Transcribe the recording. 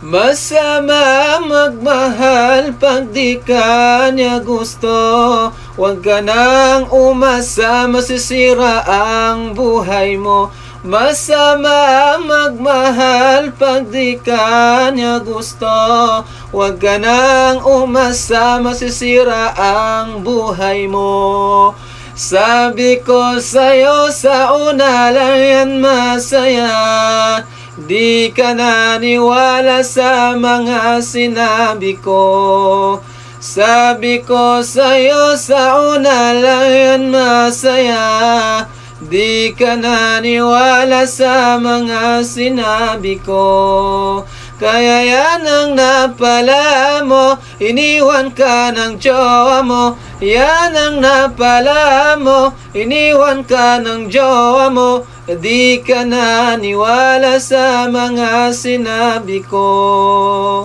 Masama magmahal pag di ka niya gusto. Huwag ka nang umasa, masisira ang buhay mo. Masama magmahal pag di ka niya gusto. Huwag ka nang umasa, masisira ang buhay mo. Sabi ko sa'yo sa una lang yan masaya Di ka naniwala sa mga sinabi ko. Sabi ko sa'yo sa una lang yan masaya. Di ka naniwala sa mga sinabi ko. Kaya yan ang napala mo. Iniwan ka ng jowa mo. Yan ang napala mo. Iniwan ka ng jowa mo Di ka naniwala sa mga sinabi ko